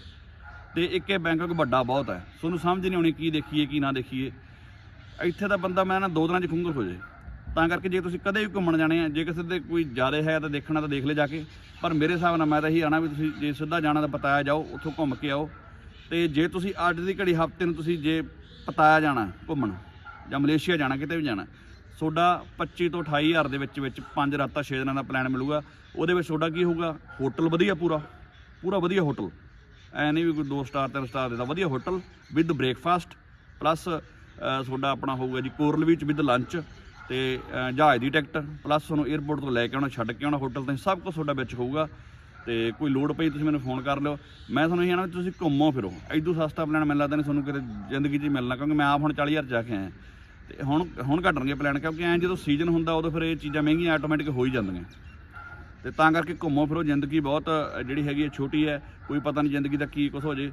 ਤੇ ਇੱਕ ਇਹ ਬੈਂਕਾਕ ਵੱਡਾ ਬਹੁਤ ਹੈ ਤੁਹਾਨੂੰ ਸਮਝ ਨਹੀਂ ਆਉਣੀ ਕੀ ਦੇਖੀਏ, ਕੀ ਨਾ ਦੇਖੀਏ। ਇੱਥੇ ਤਾਂ ਬੰਦਾ ਮੈਂ ਨਾ ਦੋ ਦਿਨਾਂ 'ਚ ਖੁੰਗਰ ਹੋ ਜੇ ਤਾਂ ਕਰਕੇ ਜੇ ਤੁਸੀਂ ਕਦੇ ਵੀ ਘੁੰਮਣ ਜਾਣੇ ਆ, ਜੇ ਕਿਸੇ ਦੇ ਕੋਈ ਜ਼ਿਆਦਾ ਹੈ ਤਾਂ ਦੇਖਣਾ ਤਾਂ ਦੇਖ ਲੈ ਜਾ ਕੇ। ਪਰ ਮੇਰੇ ਹਿਸਾਬ ਨਾਲ ਮੈਂ ਤਾਂ ਇਹੀ ਆਣਾ ਵੀ ਤੁਸੀਂ ਜੇ ਸਿੱਧਾ ਜਾਣਾ ਤਾਂ ਪਤਾਇਆ ਜਾਓ, ਉੱਥੋਂ ਘੁੰਮ ਕੇ ਆਓ। ਤੇ ਜੇ ਤੁਸੀਂ ਅੱਜ ਦੀ ਘੜੀ ਹਫ਼ਤੇ ਨੂੰ ਤੁਸੀਂ ਜੇ ਪਤਾਇਆ ਜਾਣਾ ਘੁੰਮਣ, ਜਾਂ ਮਲੇਸ਼ੀਆ ਜਾਣਾ, ਕਿਤੇ ਵੀ ਜਾਣਾ ਤੁਹਾਡਾ 25 ਤੋਂ 28 ਹਜ਼ਾਰ ਦੇ ਵਿੱਚ ਵਿੱਚ 5 ਰਾਤਾਂ 6 ਦਿਨਾਂ ਦਾ ਪਲਾਨ ਮਿਲੂਗਾ। ਉਹਦੇ ਵਿੱਚ ਤੁਹਾਡਾ ਕੀ ਹੋਊਗਾ? ਹੋਟਲ ਵਧੀਆ ਪੂਰਾ ਪੂਰਾ ਵਧੀਆ ਹੋਟਲ। ਐ ਨਹੀਂ ਵੀ ਕੋਈ 2 ਸਟਾਰ 3 ਸਟਾਰ ਦੇ ਦਾ ਵਧੀਆ ਹੋਟਲ, ਵਿਦ ਬ੍ਰੇਕਫਾਸਟ, ਪਲੱਸ ਤੁਹਾਡਾ ਆਪਣਾ ਹੋਊਗਾ ਜੀ ਕੋਰਲ ਵਿੱਚ ਵਿਦ ਲੰਚ। ਤੇ ਜਹਾਜ਼ ਦੀ ਟਿਕਟ ਪਲੱਸ ਤੁਹਾਨੂੰ 에ਅਰਪੋਰਟ ਤੋਂ ਲੈ ਕੇ ਆਉਣਾ, ਛੱਡ ਕੇ ਆਉਣਾ ਹੋਟਲ ਤੇ ਸਭ ਕੁਝ ਤੁਹਾਡਾ ਵਿੱਚ ਹੋਊਗਾ। ਤੇ ਕੋਈ ਲੋੜ ਪਈ ਤੁਸੀਂ ਮੈਨੂੰ ਫੋਨ ਕਰ ਲਿਓ। ਮੈਂ ਤੁਹਾਨੂੰ ਇਹ ਆਣਾ ਵੀ ਤੁਸੀਂ ਘੁੰਮੋ ਫਿਰੋ। ਐਦੂ ਸਸਤਾ ਪਲਾਨ ਮੈਨੂੰ ਲੱਗਦਾ ਨਹੀਂ ਤੁਹਾਨੂੰ ਕਿਤੇ ਜ਼ਿੰਦਗੀ 'ਚ ਹੀ ਮਿਲਣਾ, ਕਿਉਂਕਿ ਮੈਂ ਆਪ ਹੁਣ 40000 ਜਾ ਕੇ ਆਇਆ। ਤੇ ਹੁਣ ਹੁਣ ਘਟਣਗੇ ਪਲਾਨ ਕਿਉਂਕਿ ਐਂ ਜਦੋਂ ਸੀਜ਼ਨ ਹੁੰਦਾ, ਉਦੋਂ ਫਿਰ ਇਹ ਚੀਜ਼ਾਂ ਮਹਿੰਗੀਆਂ ਆਟੋਮੈਟਿਕ ਹੋ ਹੀ ਜਾਂਦੀਆਂ। ਤੇ ਤਾਂ ਕਰਕੇ ਘੁੰਮੋ ਫਿਰੋ, ਜ਼ਿੰਦਗੀ ਬਹੁਤ, ਜਿਹੜੀ ਹੈਗੀ ਹੈ ਛੋਟੀ ਹੈ, ਕੋਈ ਪਤਾ ਨਹੀਂ ਜ਼ਿੰਦਗੀ ਦਾ ਕੀ ਕੁਝ ਹੋ ਜੇ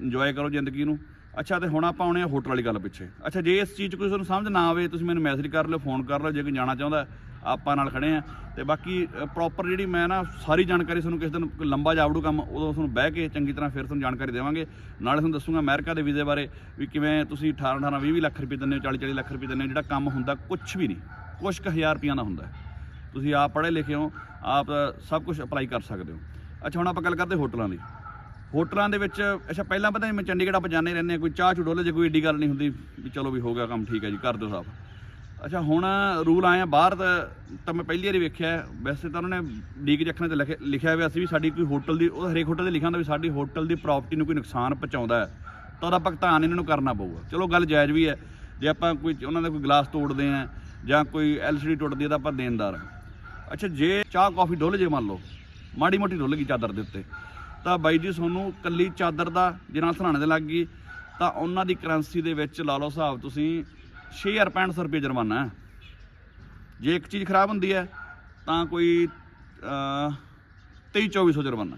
ਇੰਜੋਏ ਕਰੋ ਜ਼ਿੰਦਗੀ ਨੂੰ। ਅੱਛਾ, ਤੇ ਹੁਣ ਆਪਾਂ ਆਉਣੇ ਆ ਹੋਟਲ ਵਾਲੀ ਗੱਲ ਪਿੱਛੇ। ਅੱਛਾ, ਜੇ ਇਸ ਚੀਜ਼ 'ਚ ਕੋਈ ਤੁਹਾਨੂੰ ਸਮਝ ਨਾ ਆਵੇ, ਤੁਸੀਂ ਮੈਨੂੰ ਮੈਸੇਜ ਕਰ ਲਿਓ ਫੋਨ ਕਰ ਲਿਓ, ਜੇ ਕੋਈ ਜਾਣਾ ਚਾਹੁੰਦਾ, ਆਪਾਂ ਨਾਲ ਖੜੇ ਆ। ਤੇ ਬਾਕੀ ਪ੍ਰੋਪਰ ਜਿਹੜੀ ਮੈਂ ਨਾ ਸਾਰੀ ਜਾਣਕਾਰੀ ਤੁਹਾਨੂੰ ਕਿਸੇ ਦਿਨ ਕੋਈ ਲੰਬਾ ਜਾਵੜੂ ਕੰਮ, ਉਦੋਂ ਤੁਹਾਨੂੰ ਬਹਿ ਕੇ ਚੰਗੀ ਤਰ੍ਹਾਂ ਫਿਰ ਤੁਹਾਨੂੰ ਜਾਣਕਾਰੀ ਦੇਵਾਂਗੇ। ਨਾਲੇ ਤੁਹਾਨੂੰ ਦੱਸੂਗਾ ਅਮਰੀਕਾ ਦੇ ਵੀਜ਼ੇ ਬਾਰੇ ਵੀ ਕਿਵੇਂ ਤੁਸੀਂ 18 18 20 20 ਲੱਖ ਰੁਪਏ ਦਿੰਦੇ ਹੋ 40 40 ਲੱਖ ਰੁਪਏ ਦਿੰਦੇ ਹੋ, ਜਿਹੜਾ ਕੰਮ ਹੁੰਦਾ ਕੁਝ ਵੀ ਨਹੀਂ। ਕੁਝ ਕੁ ਹਜ਼ਾਰ ਰੁਪਈਆ ਦਾ ਹੁੰਦਾ। ਤੁਸੀਂ ਆਪ ਪੜ੍ਹੇ ਲਿਖੇ ਹੋ, ਆਪ ਸਭ ਕੁਝ ਅਪਲਾਈ ਕਰ ਸਕਦੇ ਹੋ। ਅੱਛਾ, ਹੁਣ ਆਪਾਂ ਗੱਲ ਕਰਦੇ ਹੋਟਲਾਂ ਦੀ। ਹੋਟਲਾਂ ਦੇ ਵਿੱਚ, ਅੱਛਾ, ਪਹਿਲਾਂ ਪਤਾ ਨਹੀਂ ਮੈਂ ਚੰਡੀਗੜ੍ਹ ਆਪਾਂ ਜਾਂਦੇ ਰਹਿੰਦੇ ਹਾਂ, ਕੋਈ ਚਾਹ ਚੁਡੋਲੇ ਜੇ ਕੋਈ ਏਡੀ ਗੱਲ ਨਹੀਂ ਹੁੰਦੀ ਵੀ ਚਲੋ ਵੀ ਹੋ ਗਿਆ ਕੰਮ ਠੀਕ ਹੈ ਜੀ, ਕਰ ਦਿਓ ਸਾਹਿਬ ਅੱਛਾ, ਹੁਣ ਰੂਲ ਆਏ ਆ ਬਾਹਰ ਤਾਂ ਮੈਂ ਪਹਿਲੀ ਵਾਰੀ ਵੇਖਿਆ, ਵੈਸੇ ਤਾਂ ਉਹਨਾਂ ਨੇ ਡੀਕ ਜਖਣੇ ਤੇ ਲਿਖਿਆ ਲਿਖਿਆ ਹੋਇਆ ਸੀ ਵੀ ਸਾਡੀ ਕੋਈ ਹੋਟਲ ਦੀ, ਉਹ ਹਰੇਕ ਹੋਟਲ ਤੇ ਲਿਖਿਆ ਹੁੰਦਾ ਵੀ ਸਾਡੀ ਹੋਟਲ ਦੀ ਪ੍ਰਾਪਰਟੀ ਨੂੰ ਕੋਈ ਨੁਕਸਾਨ ਪਹੁੰਚਾਉਂਦਾ ਹੈ, ਤਾਂ ਉਹਦਾ ਭੁਗਤਾਨ ਇਹਨਾਂ ਨੂੰ ਕਰਨਾ ਪਊਗਾ। ਚਲੋ, ਗੱਲ ਜਾਇਜ਼ ਵੀ ਹੈ, ਜੇ ਆਪਾਂ ਕੋਈ, ਉਹਨਾਂ ਦਾ ਕੋਈ ਗਲਾਸ ਤੋੜਦੇ ਆ ਜਾਂ ਕੋਈ ਐਲਸੀਡੀ ਟੁੱਟਦੀ ਹੈ ਤਾਂ ਆਪਾਂ ਦੇਣਦਾਰ ਅੱਛਾ, ਜੇ ਚਾਹ, ਕਾਫੀ ਡੁੱਲ ਜੇ ਮੰਨ ਲਓ, ਮਾੜੀ ਮੋਟੀ ਡੁੱਲ ਗਈ ਚਾਦਰ ਦੇ ਉੱਤੇ ਤਾਂ ਬਾਈ ਜੀ ਤੁਹਾਨੂੰ ਕੱਲੀ ਚਾਦਰ ਦਾ ਜੇ ਨਾਲ ਸਰਾਣੇ ਦੇ ਲੱਗ ਗਈ ਤਾਂ ਉਹਨਾਂ ਦੀ ਕਰੰਸੀ ਦੇ ਵਿੱਚ ਲਾ ਲਓ ਹਿਸਾਬ ਤੁਸੀਂ 6500 ਰੁਪਏ ਜੁਰਮਾਨਾ ਹੈ। ਜੇ ਇੱਕ ਚੀਜ਼ ਖਰਾਬ ਹੁੰਦੀ ਹੈ ਤਾਂ ਕੋਈ 23 2400 ਜੁਰਮਾਨਾ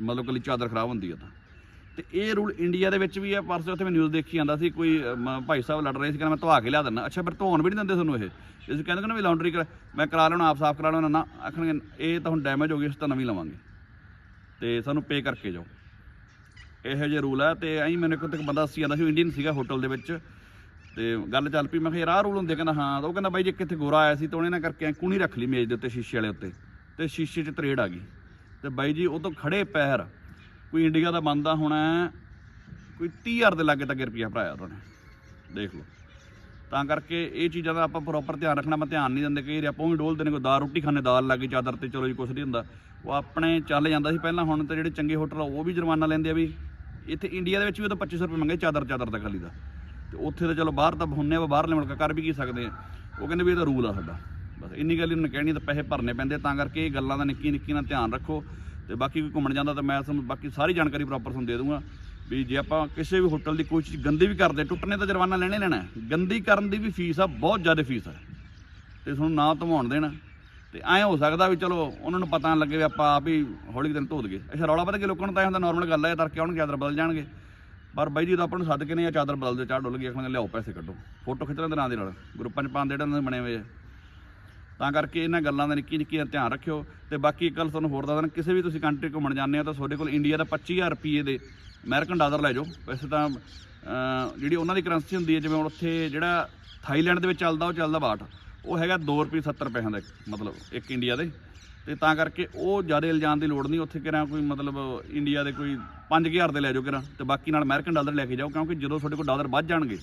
ਮਤਲਬ ਕੱਲੀ ਚਾਦਰ ਖਰਾਬ ਹੁੰਦੀ ਹੈ ਤਾਂ। ਤੇ ਇਹ ਰੂਲ ਇੰਡੀਆ ਦੇ ਵਿੱਚ ਵੀ ਹੈ ਪਰਸੋਂ ਉੱਥੇ ਮੈਂ ਨਿਊਜ਼ ਦੇਖੀ ਜਾਂਦਾ ਸੀ ਕੋਈ ਅਮ, ਭਾਈ ਸਾਹਿਬ ਲੜ ਰਹੇ ਸੀ ਕਹਿੰਦਾ ਮੈਂ ਧਵਾ ਕੇ ਲਿਆ ਦਿੰਦਾ। ਅੱਛਾ ਫਿਰ ਧੋਣ ਵੀ ਨਹੀਂ ਦਿੰਦੇ ਤੁਹਾਨੂੰ ਇਹ? ਜੇ ਤੁਸੀਂ ਕਹਿੰਦੇ ਕਿ ਨਾ ਵੀ ਲਾਉਂਡਰੀ ਕਰ ਮੈਂ ਕਰਾ ਲੈਣਾ ਆਪ ਸਾਫ਼ ਕਰਾ ਲੈਣਾ ਨਾ ਆਖਣਗੇ ਇਹ ਤਾਂ ਹੁਣ ਡੈਮੇਜ ਹੋ ਗਈ ਇਸ ਤਾਂ ਨਵੀਂ ਲਵਾਂਗੇ। ਤੇ ਸਾਨੂੰ ਪੇ ਕਰਕੇ ਜਾਓ। ਇਹੋ ਜਿਹੇ ਰੂਲ ਹੈ ਤੇ ਐਂ ਮੈਨੂੰ ਇੱਕ ਉੱਥੇ ਇੱਕ ਬੰਦਾ ਸੀ ਆਂਦਾ ਸੀ ਇੰਡੀਅਨ ਸੀਗਾ ਹੋਟਲ ਦੇ ਵਿੱਚ। ਤੇ ਗੱਲ ਚੱਲ ਪਈ, ਮੈਂ ਕਿਹਾ, ਯਾਰ, ਆਹ ਰੂਲ ਹੁੰਦੇ ਕਹਿੰਦਾ, ਹਾਂ। ਤਾਂ ਉਹ ਕਹਿੰਦਾ, ਬਾਈ, ਜੇ ਕਿੱਥੇ ਗੋਰਾ ਆਇਆ ਸੀ ਤਾਂ ਉਹਨੇ ਨਾ ਕਰਕੇ ਐਂ ਕੂਣੀ ਰੱਖ ਲਈ ਮੇਜ਼ ਦੇ ਉੱਤੇ ਸ਼ੀਸ਼ੇ ਵਾਲੇ ਉੱਤੇ ਤੇ ਸ਼ੀਸ਼ੇ 'ਚ ਤਰੇੜ ਆ ਗਈ। ਤੇ ਬਾਈ ਜੀ, ਉਹ ਤੋਂ ਖੜੇ ਪੈਰ ਕੋਈ ਇੰਡੀਆ ਦਾ ਬੰਦਾ ਹੋਣਾ ਕੋਈ 30000 ਦੇ ਲਾਗੇ ਤੱਕ ਰੁਪਈਆ ਭਰਾਇਆ ਉਹਨਾਂ। ਨੇ ਦੇਖ ਲਓ। ਤਾਂ ਕਰਕੇ ਇਹ ਚੀਜ਼ਾਂ ਦਾ ਆਪਾਂ ਪ੍ਰੋਪਰ ਧਿਆਨ ਰੱਖਣਾ। ਮੈਂ ਧਿਆਨ ਨਹੀਂ ਦਿੰਦੇ ਕਈ ਵਾਰੀ ਆਪਾਂ ਵੀ ਡੋਲਦੇ ਨੇ, ਕੋਈ ਦਾਲ, ਰੋਟੀ ਖਾਣੇ ਦਾਲ ਲੱਗੀ ਚਾਦਰ ਤੇ ਚਲੋ ਜੀ, ਕੁਛ ਨਹੀਂ ਹੁੰਦਾ। ਉਹ ਆਪਣੇ ਚੱਲ ਜਾਂਦਾ ਸੀ ਪਹਿਲਾਂ, ਹੁਣ ਤੇ ਜਿਹੜੇ ਚੰਗੇ ਹੋਟਲ ਆ, ਉਹ ਵੀ ਜੁਰਮਾਨਾ ਲੈਂਦੇ ਆ ਵੀ ਇੱਥੇ ਇੰਡੀਆ ਦੇ ਵਿੱਚ ਵੀ ਉਹ ਤਾਂ 2500 ਰੁਪਏ ਮੰਗੇ, ਚਾਦਰ ਚਾਦਰ ਦਾ ਖਾਲੀ ਦਾ। ਤੇ ਉੱਥੇ ਤਾਂ ਚਲੋ ਬਾਹਰ ਤਾਂ ਹੁੰਨੇ ਆ ਬਾਹਰਲੇ ਮੁਲਕ ਕਰ ਵੀ ਕੀ ਸਕਦੇ ਆ। ਉਹ ਕਹਿੰਦੇ ਵੀ ਇਹ ਤਾਂ ਰੂਲ ਆ ਸਾਡਾ। ਬਸ ਇੰਨੀ ਗੱਲ ਇਹਨਾਂ ਕਹਿਣੀ ਤਾਂ ਪੈਸੇ ਭਰਨੇ ਪੈਂਦੇ ਤਾਂ ਕਰਕੇ ਇਹ ਗੱਲਾਂ ਦਾ ਨਿੱਕੀ ਨਿੱਕੀ ਨਾਲ ਧਿਆਨ ਰੱਖੋ। ਤੇ ਬਾਕੀ ਕੋਈ ਘੁੰਮਣ ਜਾਂਦਾ ਤਾਂ ਮੈਂ ਤੁਹਾਨੂੰ ਬਾਕੀ ਸਾਰੀ ਜਾਣਕਾਰੀ ਪ੍ਰੋਪਰ ਤੁਹਾਨੂੰ ਦੇ ਦੂੰਗਾ। ਵੀ ਜੇ ਆਪਾਂ ਕਿਸੇ ਵੀ ਹੋਟਲ ਦੀ ਕੋਈ ਚੀਜ਼ ਗੰਦੀ ਵੀ ਕਰਦੇ ਟੁੱਟਣੇ ਤਾਂ ਜੁਰਮਾਨਾ ਲੈਣੇ ਲੈਣਾ। ਗੰਦੀ ਕਰਨ ਦੀ ਵੀ ਫੀਸ ਆ, ਬਹੁਤ ਜ਼ਿਆਦਾ ਫੀਸ ਆ। ਤੇ ਤੁਹਾਨੂੰ ਨਾ ਧਮਾਉਣ ਦੇਣਾ। ਤੇ ਐਂ ਹੋ ਸਕਦਾ ਵੀ ਚਲੋ ਉਹਨਾਂ ਨੂੰ ਪਤਾ ਨਾ ਲੱਗੇ ਵੀ ਆਪਾਂ ਆਪ ਹੀ ਹੌਲੀ ਦਿਨ ਧੋਦ ਦਈਏ ਅੱਛਾ, ਰੌਲਾ ਪਤਾ ਕਿ ਲੋਕਾਂ ਨੂੰ ਤਾਂ ਇਹ ਹੁੰਦਾ ਨਾਰਮਲ ਗੱਲ ਹੈ ਤੜਕੇ ਆਉਣਗੇ, ਚਾਦਰ ਬਦਲ ਜਾਣਗੇ। ਪਰ ਬਾਈ ਜੀ ਤਾਂ ਆਪਾਂ ਨੂੰ ਸੱਦ ਕੇ ਨਹੀਂ ਆ, ਚਾਦਰ ਬਦਲ ਦੇ ਚਾਹ ਡੁੱਲ ਗਈ ਆਖਣਗੇ ਲਿਆਓ, ਪੈਸੇ ਕੱਢੋ। ਫੋਟੋ ਖਿੱਚ ਲੈਂਦੇ ਨਾਂ ਦੇ ਨਾਲ। ਗਰੁੱਪਾਂ 'ਚ ਪਾਉਂਦੇ ਜਿਹੜੇ ਬਣੇ ਹੋਏ ਆ। ਤਾਂ ਕਰਕੇ ਇਹਨਾਂ ਗੱਲਾਂ ਦਾ ਨਿੱਕੀ ਨਿੱਕੀ ਧਿਆਨ ਰੱਖਿਓ। ਤੇ ਬਾਕੀ ਇੱਕ ਗੱਲ ਤੁਹਾਨੂੰ ਹੋਰ ਦੱਸ ਦਿੰਦਾ ਕਿਸੇ ਵੀ ਤੁਸੀਂ ਕੰਟਰੀ ਘੁੰਮਣ ਜਾਂਦੇ ਹੋ ਤਾਂ ਤੁਹਾਡੇ ਕੋਲ ਇੰਡੀਆ ਦਾ 25000 ਰੁਪਏ ਦੇ ਅਮਰੀਕਨ ਡਾਲਰ ਲੈ ਜਾਓ। ਵੈਸੇ ਤਾਂ ਜਿਹੜੀ ਉਹਨਾਂ ਦੀ ਕਰੰਸੀ ਹੁੰਦੀ ਹੈ, ਜਿਵੇਂ ਹੁਣ ਉੱਥੇ ਜਿਹੜਾ ਥਾਈਲੈਂਡ ਦੇ ਵਿੱਚ ਚੱਲਦਾ, ਉਹ ਚੱਲਦਾ ਬਾਟ ਉਹ ਹੈਗਾ 2 ਰੁਪਏ 70 ਪੈਸਿਆਂ ਦਾ ਮਤਲਬ ਇੱਕ ਇੰਡੀਆ ਦੇ। ਤੇ ਤਾਂ ਕਰਕੇ ਉਹ ਜ਼ਿਆਦਾ ਇਲਜ਼ਾਮ ਦੀ ਲੋੜ ਨਹੀਂ, ਉੱਥੇ ਕਿਰਾਂ ਕੋਈ ਮਤਲਬ ਇੰਡੀਆ ਦੇ ਕੋਈ 5000 ਦੇ ਲੈ ਜਾਓ ਕਿਰਾਂ ਤੇ ਬਾਕੀ ਨਾਲ ਅਮਰੀਕਨ ਡਾਲਰ ਲੈ ਕੇ ਜਾਓ, ਕਿਉਂਕਿ ਜਦੋਂ ਤੁਹਾਡੇ ਕੋਲ ਡਾਲਰ ਵੱਧ ਜਾਣਗੇ,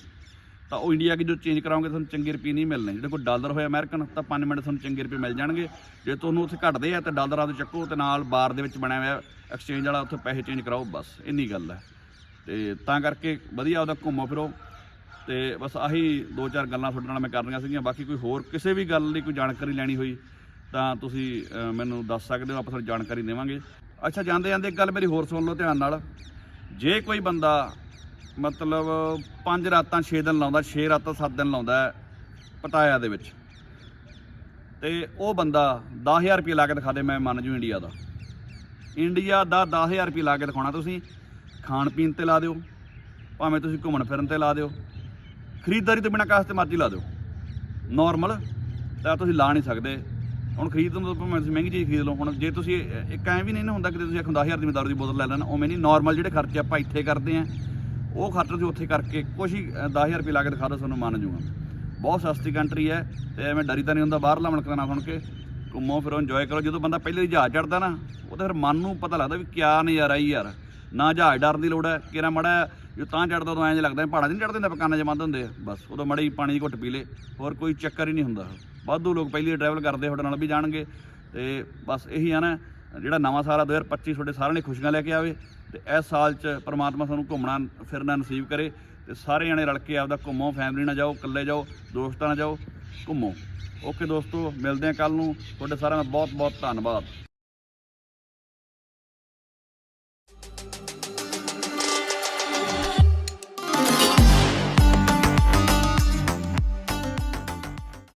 ਤਾਂ ਉਹ ਇੰਡੀਆ ਕੀ ਜੋ ਚੇਂਜ ਕਰਾਉਂਗੇ ਤੁਹਾਨੂੰ ਚੰਗੇ ਰੁਪਏ ਨਹੀਂ ਮਿਲਣੇ। ਜਿਹੜੇ ਕੋਈ ਡਾਲਰ ਹੋਇਆ ਅਮਰੀਕਨ ਤਾਂ 5 ਮਿੰਟ ਤੁਹਾਨੂੰ ਚੰਗੇ ਰੁਪਏ ਮਿਲ ਜਾਣਗੇ। ਜੇ ਤੁਹਾਨੂੰ ਉੱਥੇ ਘਟਦੇ ਆ, ਤਾਂ ਡਾਲਰਾਂ ਤੋਂ ਚੱਕੋ ਤੇ ਨਾਲ ਬਾਰ ਦੇ ਵਿੱਚ ਬਣਿਆ ਹੋਇਆ ਐਕਸਚੇਂਜ ਵਾਲਾ, ਉੱਥੇ ਪੈਸੇ ਚੇਂਜ ਕਰਾਓ, ਬਸ, ਇੰਨੀ ਗੱਲ ਹੈ। ਤੇ ਤਾਂ ਕਰਕੇ ਵਧੀਆ ਉਹਦਾ ਘੁੰਮੋ ਫਿਰੋ। ਤੇ ਬਸ ਆਹੀ ਦੋ ਚਾਰ ਗੱਲਾਂ ਤੁਹਾਡੇ ਨਾਲ ਮੈਂ ਕਰਨੀਆਂ ਸੀਗੀਆਂ। ਬਾਕੀ ਕੋਈ ਹੋਰ ਕਿਸੇ ਵੀ ਗੱਲ ਦੀ ਕੋਈ ਜਾਣਕਾਰੀ ਲੈਣੀ ਹੋਈ ਤਾਂ ਤੁਸੀਂ ਮੈਨੂੰ ਦੱਸ ਸਕਦੇ ਹੋ, ਆਪਾਂ ਤੁਹਾਨੂੰ ਜਾਣਕਾਰੀ ਦੇਵਾਂਗੇ। ਅੱਛਾ, ਜਾਂਦੇ ਜਾਂਦੇ ਇੱਕ ਗੱਲ ਮੇਰੀ ਹੋਰ ਸੁਣ ਲਓ ਧਿਆਨ ਨਾਲ। ਜੇ ਕੋਈ ਬੰਦਾ ਮਤਲਬ 5 ਰਾਤਾਂ 6 ਦਿਨ ਲਾਉਂਦਾ 6 ਰਾਤਾਂ 7 ਦਿਨ ਲਾਉਂਦਾ ਪਟਾਇਆ ਦੇ ਵਿੱਚ, ਤੇ ਉਹ ਬੰਦਾ 10000 ਰੁਪਏ ਲਾ ਕੇ ਦਿਖਾ ਦੇ, ਮੈਂ ਮੰਨ ਜੂ ਇੰਡੀਆ ਦਾ। ਇੰਡੀਆ ਦਾ 10000 ਰੁਪਏ ਲਾ ਕੇ ਦਿਖਾਉਣਾ ਤੁਸੀਂ, ਖਾਣ ਪੀਣ ਤੇ ਲਾ ਦਿਓ, ਭਾਵੇਂ ਤੁਸੀਂ ਘੁੰਮਣ ਫਿਰਨ ਤੇ ਲਾ ਦਿਓ। ਖਰੀਦਦਾਰੀ ਤੋਂ ਬਿਨਾਂ ਕਾਸ ਤੇ ਮਰਜ਼ੀ ਲਾ ਦਿਓ। ਨਾਰਮਲ ਤਾਂ ਤੁਸੀਂ ਲਾ ਨਹੀਂ ਸਕਦੇ। ਹੁਣ ਖਰੀਦਣ ਤੋਂ ਭਾਵੇਂ ਤੁਸੀਂ ਮਹਿੰਗੀ ਚੀਜ਼ ਖਰੀਦ ਲਓ। ਹੁਣ ਜੇ ਤੁਸੀਂ ਇੱਕ ਐਂ ਵੀ ਨਹੀਂ ਨਾ ਹੁੰਦਾ ਕਿ ਤੁਸੀਂ ਆਖੋ 10000 ਦੀ ਦਾਰੂ ਦੀ ਬੋਤਲ ਲੈ ਲੈਣਾ। ਉਵੇਂ ਨਹੀਂ ਨਾਰਮਲ ਜਿਹੜੇ ਖਰਚੇ ਆਪਾਂ ਇੱਥੇ ਕਰਦੇ ਆਂ ਉਹ ਖਰਚ ਤੁਸੀਂ ਉੱਥੇ ਕਰਕੇ ਕੁਛ ਹੀ ਅ, 10000 ਰੁਪਏ ਲਾ ਕੇ ਦਿਖਾ ਦਿਓ ਤੁਹਾਨੂੰ ਮੰਨ ਜੂਗਾ। ਬਹੁਤ ਸਸਤੀ ਕੰਟਰੀ ਹੈ ਤੇ ਐਵੇਂ ਡਰੀ ਤਾਂ ਨਹੀਂ ਹੁੰਦਾ ਬਾਹਰਲਾ ਮੁਲਕ ਦਾ ਨਾਂ ਸੁਣ ਕੇ ਘੁੰਮੋ ਫਿਰੋ ਇੰਜੋਏ ਕਰੋ। ਜਦੋਂ ਬੰਦਾ ਪਹਿਲੇ ਹੀ ਜਹਾਜ਼ ਚੜਦਾ ਨਾ ਉਹ ਤਾਂ ਫਿਰ ਮਨ ਨੂੰ ਪਤਾ ਲੱਗਦਾ ਵੀ ਕਿਆ ਨਜ਼ਾਰਾ ਹੀ ਯਾਰ। ਨਾ ਜਹਾਜ਼ ਡਰਨ ਦੀ ਲੋੜ ਹੈ ਕਿਰਾ ਮੜਾ ਜੋ ਤਾਂ ਚੜਦਾ ਉਦੋਂ ਐਂ ਜਿਹਾ ਲੱਗਦਾ ਪਹਾੜਾਂ 'ਚ ਨਹੀਂ ਚੜਦੇ ਹੁੰਦੇ ਪਕਾਨਾਂ 'ਚ ਬੰਦ ਹੁੰਦੇ ਆ। ਬਸ, ਉਦੋਂ ਮੜੀ ਪਾਣੀ ਦੀ ਘੁੱਟ ਪੀ ਲੇ, ਹੋਰ ਕੋਈ ਚੱਕਰ ਹੀ ਨਹੀਂ ਹੁੰਦਾ। ਵਾਧੂ ਲੋਕ ਪਹਿਲੀ ਟਰੈਵਲ ਕਰਦੇ ਤੁਹਾਡੇ ਨਾਲ ਵੀ ਜਾਣਗੇ। ਤੇ ਬਸ ਇਹੀ ਆ ਨਾ, ਜਿਹੜਾ ਨਵਾਂ ਸਾਲ ਆ 2025 ਤੁਹਾਡੇ ਸਾਰਿਆਂ ਲਈ ਖੁਸ਼ੀਆਂ ਲੈ ਕੇ ਆਵੇ ਤੇ ਇਸ ਸਾਲ 'ਚ ਪਰਮਾਤਮਾ ਤੁਹਾਨੂੰ ਘੁੰਮਣਾ, ਫਿਰਨਾ ਨਸੀਬ ਕਰੇ ਤੇ ਸਾਰੇ ਜਣੇ ਰਲ ਕੇ ਆਪਦਾ ਘੁੰਮੋ ਫੈਮਿਲੀ ਨਾਲ ਜਾਓ, ਇਕੱਲੇ ਜਾਓ, ਦੋਸਤਾਂ ਨਾਲ ਜਾਓ, ਘੁੰਮੋ। ਓਕੇ ਦੋਸਤੋ, ਮਿਲਦੇ ਆ ਕੱਲ ਨੂੰ। ਤੁਹਾਡੇ ਸਾਰਿਆਂ ਦਾ ਬਹੁਤ ਬਹੁਤ ਧੰਨਵਾਦ।